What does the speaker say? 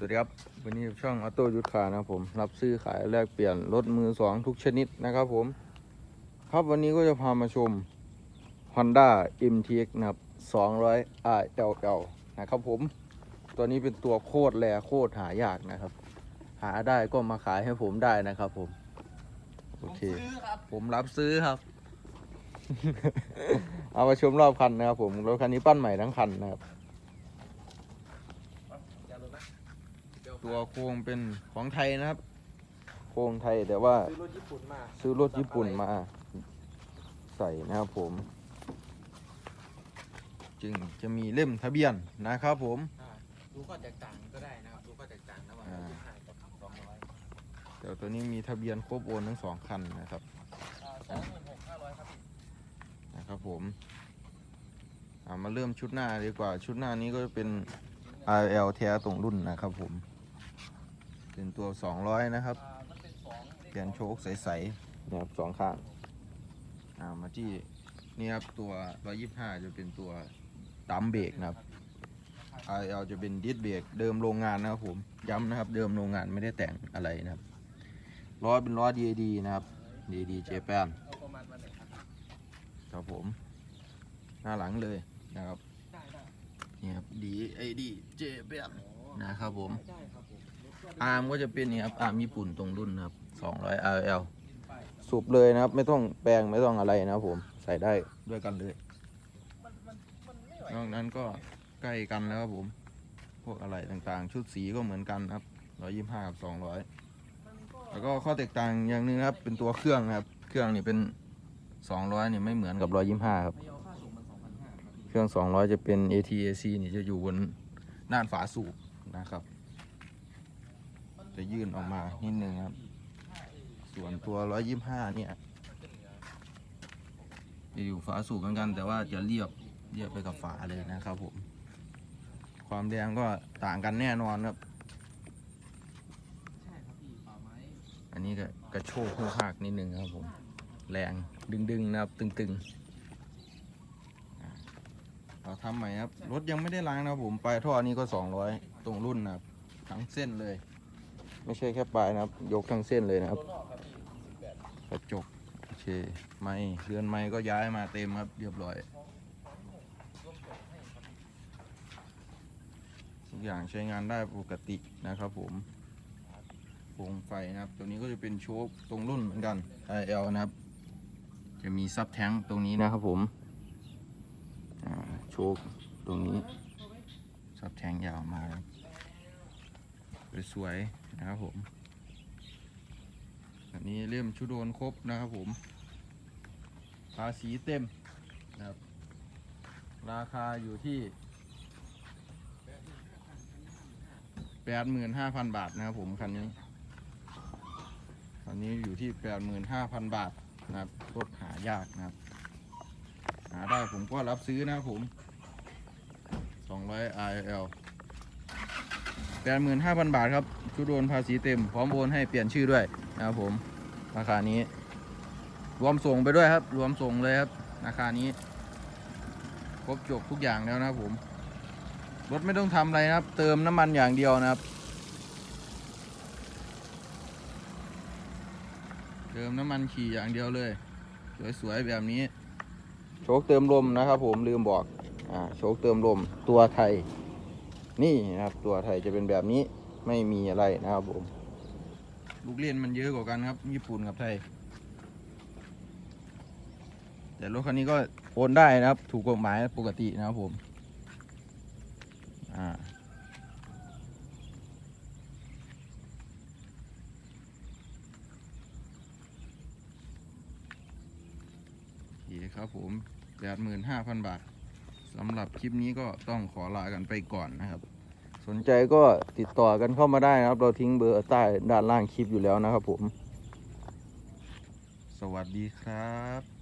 สวัสดีครับวันนี้ช่องออโต้ยุทธคานะครับผมรับซื้อขายแลกเปลี่ยนรถมือสองทุกชนิดนะครับผม ครับวันนี้ก็จะพามาชม Honda MTX นะครับ 200 RLL นะครับผม ตัวนี้เป็นตัวโคตรแรโคตรหายากนะครับ หาได้ก็มาขายให้ผมได้นะครับผม โอเค ผมรับซื้อครับ เอามาชมรอบคันนะครับผมรถคันนี้ปั้นใหม่ทั้งคันนะครับ ตัวโครงเป็นของไทยนะครับ โครงไทยแต่ว่าซื้อรถญี่ปุ่นมาซื้อรถญี่ปุ่นมา ใส่นะครับผม จึงจะมีเล่มทะเบียนนะครับผมดูก็แตกต่างก็ได้นะครับดูก็แตกต่างระหว่างอ่า ยี่ห้ากับสองร้อยแต่ตัวนี้มีทะเบียนครบโอนทั้งสองคันนะครับสองหมื่นหกห้าร้อยครับนะครับผมเอามาเริ่มชุดหน้าดีกว่าชุดหน้านี้ก็จะเป็น RL แท้ตรงรุ่นนะครับผม เป็นตัว 200 นะครับอ่ามันเป็นสองเปลี่ยนโชคใสๆนะครับสองข้างอ่ามาที่นี่ครับตัว 125 จะเป็นตัวดัมเบรกนะครับ RL จะเป็นดิสเบรกเดิมโรงงานนะครับผมย้ำนะครับ เดิมโรงงานไม่ได้แต่งอะไรนะครับล้อเป็นล้อ DAD นะครับ DAD Japan เอาประมาณวันไหนครับครับผมหน้าหลังเลยนะครับได้ได้นี่ครับ DAD Japan นะครับผมได้ครับผม อาร์มก็จะเป็นนี่ครับอาร์มญี่ปุ่นตรงรุ่นนะครับ200 RL กินไปสูบเลยนะครับ ไม่ต้องแปลงไม่ต้องอะไรนะครับผมใส่ได้ด้วยกันเลยมันมันมันไม่ไหวนอกนั้นก็ใกล้กันแล้วครับผม พวกอะไรต่างๆ ชุดสีก็เหมือนกันครับ125กับ200มันก็แล้วก็ข้อแตกต่างอย่างหนึงนะครับ เป็นตัวเครื่องนะครับ เครื่องนี่เป็น200นี่ไม่เหมือนกับ125ครับไม่เอาค่าส่งมันสองพันห้าครับพี่เครื่อง 200 จะเป็น ATAC นี่จะอยู่บนด้านฝาสูบนะครับ จะยื่นออกมานิดนึงครับ ส่วนตัว 125 เนี่ย จะอยู่ฝาสูบเหมือนกัน แต่ว่าจะเรียบเรียบไปกับฝาเลยนะครับผม ความแรงก็ต่างกันแน่นอนครับ อันนี้ก็กระโชกหัวหักนิดนึงครับผม แรงดึงๆนะครับ ตึงๆอ่าเราทำใหม่ครับ รถยังไม่ได้ล้างนะครับผม ปลายท่อนี้ก็ 200 ตรงรุ่นนะครับ ทั้งเส้นเลย ไม่ใช่แค่ปลายนะครับ ยกทั้งเส้นเลยนะครับกระจกโอเคไม้เรือนไม้ก็ย้ายมาเต็มครับ เรียบร้อยทุกอย่างใช้งานได้ปกตินะครับผมโครงไฟนะครับ ตัวนี้ก็จะเป็นโชคตรงรุ่นเหมือนกัน IL นะครับ จะมีซับแท้งตรงนี้นะครับผมโชคตรงนี้ซับแท้งยาวมาครับสวยๆ นะครับผม อันนี้เล่มชุดโดนครบนะครับผม ภาษีเต็มนะครับ ราคาอยู่ที่แปดหมื่นห้าพันบาทนะครับผมคันนี้ คันนี้อยู่ที่แปดหมื่นห้าพันบาทนะครับรถหายากนะครับ หาได้ผมก็รับซื้อนะครับผมสองร้อย IL 85,000 บาทครับชุดโดนภาษีเต็ม พร้อมโอนให้เปลี่ยนชื่อด้วยนะครับผมราคานี้ รวมส่งไปด้วยครับ รวมส่งเลยครับ ราคานี้ ครบจบทุกอย่างแล้วนะครับผมรถไม่ต้องทำอะไรนะครับ เติมน้ำมันอย่างเดียวนะครับ เติมน้ำมันขี่อย่างเดียวเลย สวยๆแบบนี้ โชคเติมลมนะครับผมลืมบอกอโชคเติมลมตัวไทย นี่นะครับ ตัวไทยจะเป็นแบบนี้ไม่มีอะไรนะครับผมลูกเล่นมันเยอะกว่ากันครับ ญี่ปุ่นกับไทย แต่รถคันนี้ก็โอนได้นะครับ ถูกกฎหมายปกตินะครับผมอ่าโอเคครับผมแปดหมื่นห้าพันบาทสำหรับคลิปนี้ก็ต้องขอลากันไปก่อนนะครับ สนใจก็ติดต่อกันเข้ามาได้นะครับ เราทิ้งเบอร์ใต้ด้านล่างคลิปอยู่แล้วนะครับผม สวัสดีครับ